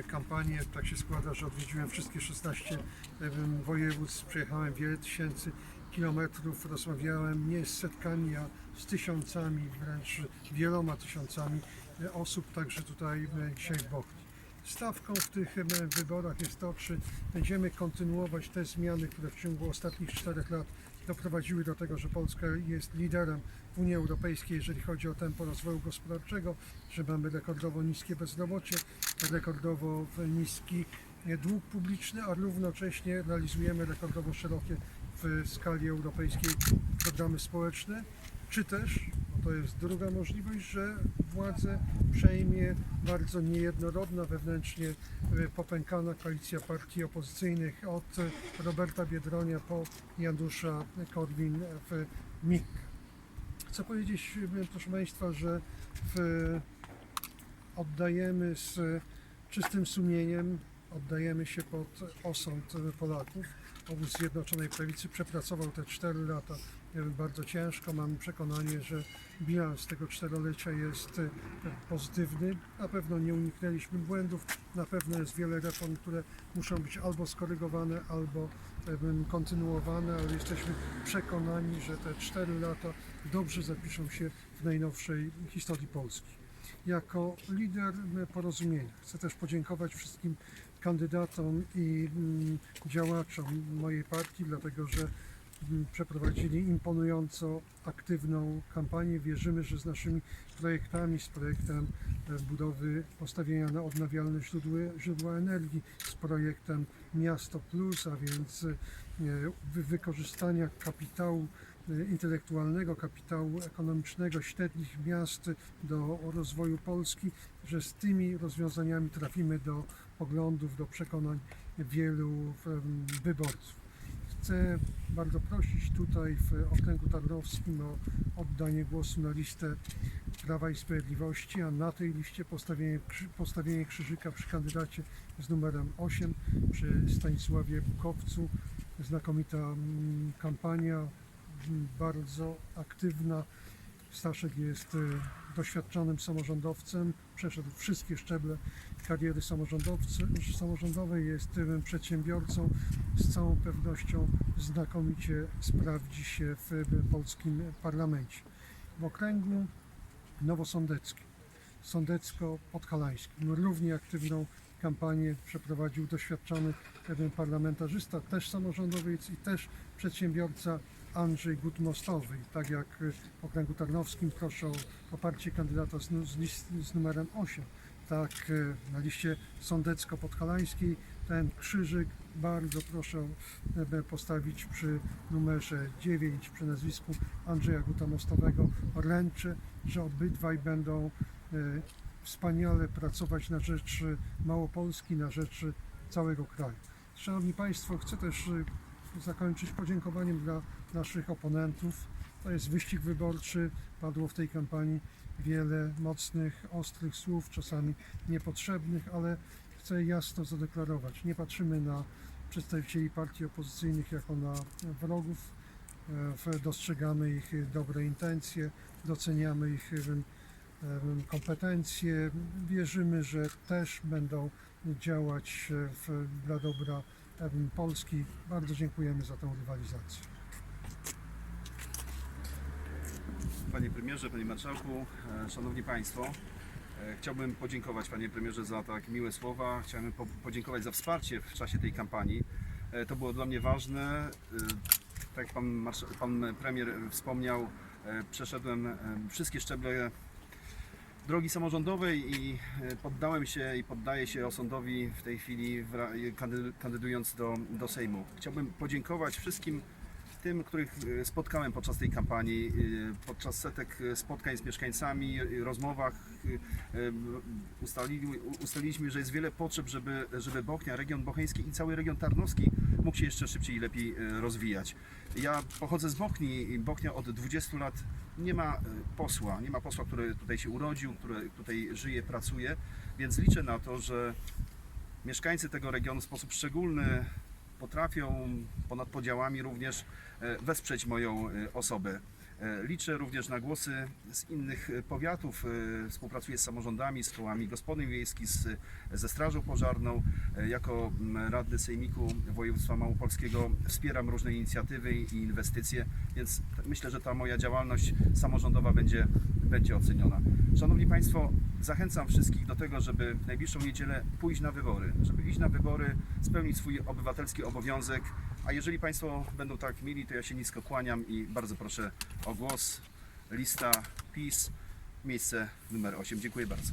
e, kampanię. Tak się składa, że odwiedziłem wszystkie 16 em, województw, przejechałem wiele tysięcy kilometrów, rozmawiałem nie z setkami, a z tysiącami, wręcz wieloma tysiącami e, osób, także tutaj e, dzisiaj w Bochni. Stawką w tych wyborach jest to, czy będziemy kontynuować te zmiany, które w ciągu ostatnich czterech lat doprowadziły do tego, że Polska jest liderem w Unii Europejskiej, jeżeli chodzi o tempo rozwoju gospodarczego, że mamy rekordowo niskie bezrobocie, rekordowo niski e, dług publiczny, a równocześnie realizujemy rekordowo szerokie w skali europejskiej programy społeczne, czy też, to jest druga możliwość, że władzę przejmie bardzo niejednorodna, wewnętrznie e, popękana koalicja partii opozycyjnych od e, Roberta Biedronia po Janusza Korwin w MIG. Chcę powiedzieć, e, proszę Państwa, że w, oddajemy z czystym sumieniem, oddajemy się pod osąd Polaków. Obóz Zjednoczonej Prawicy przepracował te 4 lata e, bardzo ciężko. Mam przekonanie, że bilans tego czterolecia jest e, pozytywny. Na pewno nie uniknęliśmy błędów, na pewno jest wiele reform, które muszą być albo skorygowane, albo em, kontynuowane, ale jesteśmy przekonani, że te 4 lata dobrze zapiszą się w najnowszej historii Polski. Jako lider m, porozumienia chcę też podziękować wszystkim kandydatom i mm, działaczom mojej partii, dlatego że mm, przeprowadzili imponująco aktywną kampanię. Wierzymy, że z naszymi projektami, z projektem e, budowy postawienia na odnawialne źródła, źródła energii, z projektem Miasto Plus, a więc e, wy- wykorzystania kapitału intelektualnego, kapitału ekonomicznego średnich miast do rozwoju Polski, że z tymi rozwiązaniami trafimy do poglądów, do przekonań wielu wyborców. Chcę bardzo prosić tutaj w okręgu tarnowskim o oddanie głosu na listę Prawa i Sprawiedliwości, a na tej liście postawienie, postawienie krzyżyka przy kandydacie z numerem 8, przy Stanisławie Bukowcu. Znakomita mm, kampania, bardzo aktywna. Staszek jest e, doświadczonym samorządowcem, przeszedł wszystkie szczeble kariery samorządowej, jest przedsiębiorcą, z całą pewnością znakomicie sprawdzi się w polskim parlamencie. W okręgu nowosądeckim, sądecko-podhalańskim, równie aktywną kampanię przeprowadził doświadczony parlamentarzysta, też samorządowiec i też przedsiębiorca Andrzej Gutmostowy. Tak jak w okręgu tarnowskim proszę o poparcie kandydata z, z, list, z numerem 8, tak e, na liście sądecko-podhalańskiej ten krzyżyk bardzo proszę e, postawić przy numerze 9, przy nazwisku Andrzeja Gutamostowego. Ręczę, że obydwaj będą e, wspaniale pracować na rzecz Małopolski, na rzecz całego kraju. Szanowni Państwo, chcę też e, zakończyć podziękowaniem dla naszych oponentów. To jest wyścig wyborczy. Padło w tej kampanii wiele mocnych, ostrych słów, czasami niepotrzebnych, ale chcę jasno zadeklarować. Nie patrzymy na przedstawicieli partii opozycyjnych jako na wrogów. E, Dostrzegamy ich dobre intencje, doceniamy ich em, kompetencje. Wierzymy, że też będą działać e, dla dobra em, Polski. Bardzo dziękujemy za tę rywalizację. Panie premierze, panie marszałku, e, szanowni państwo. e, Chciałbym podziękować panie premierze za tak miłe słowa. Chciałbym po- podziękować za wsparcie w czasie tej kampanii. E, To było dla mnie ważne. Tak jak pan, pan premier wspomniał, przeszedłem wszystkie szczeble drogi samorządowej i e, poddałem się i poddaję się osądowi w tej chwili kandydując do, do Sejmu. Chciałbym podziękować wszystkim tym, których e, spotkałem podczas tej kampanii, e, podczas setek e, spotkań z mieszkańcami, rozmowach ustalili, ustaliliśmy, że jest wiele potrzeb, żeby, żeby Bochnia, region bocheński i cały region tarnowski mógł się jeszcze szybciej i lepiej rozwijać. Ja pochodzę z Bochni Bochnia od 20 lat nie ma posła, nie ma posła, który tutaj się urodził, który tutaj żyje, pracuje, więc liczę na to, że mieszkańcy tego regionu w sposób szczególny potrafią ponad podziałami również e, wesprzeć moją e, osobę. E, Liczę również na głosy z innych powiatów. E, Współpracuję z samorządami, z kołami gospodyń wiejskich, ze Strażą Pożarną. E, Jako mm, radny Sejmiku Województwa Małopolskiego wspieram różne inicjatywy i inwestycje, więc myślę, że ta moja działalność samorządowa będzie, będzie oceniona. Szanowni Państwo, zachęcam wszystkich do tego, żeby w najbliższą niedzielę pójść na wybory, żeby iść na wybory, spełnić swój obywatelski obowiązek, a jeżeli Państwo będą tak mili, to ja się nisko kłaniam i bardzo proszę o głos. Lista PiS, miejsce numer 8. Dziękuję bardzo.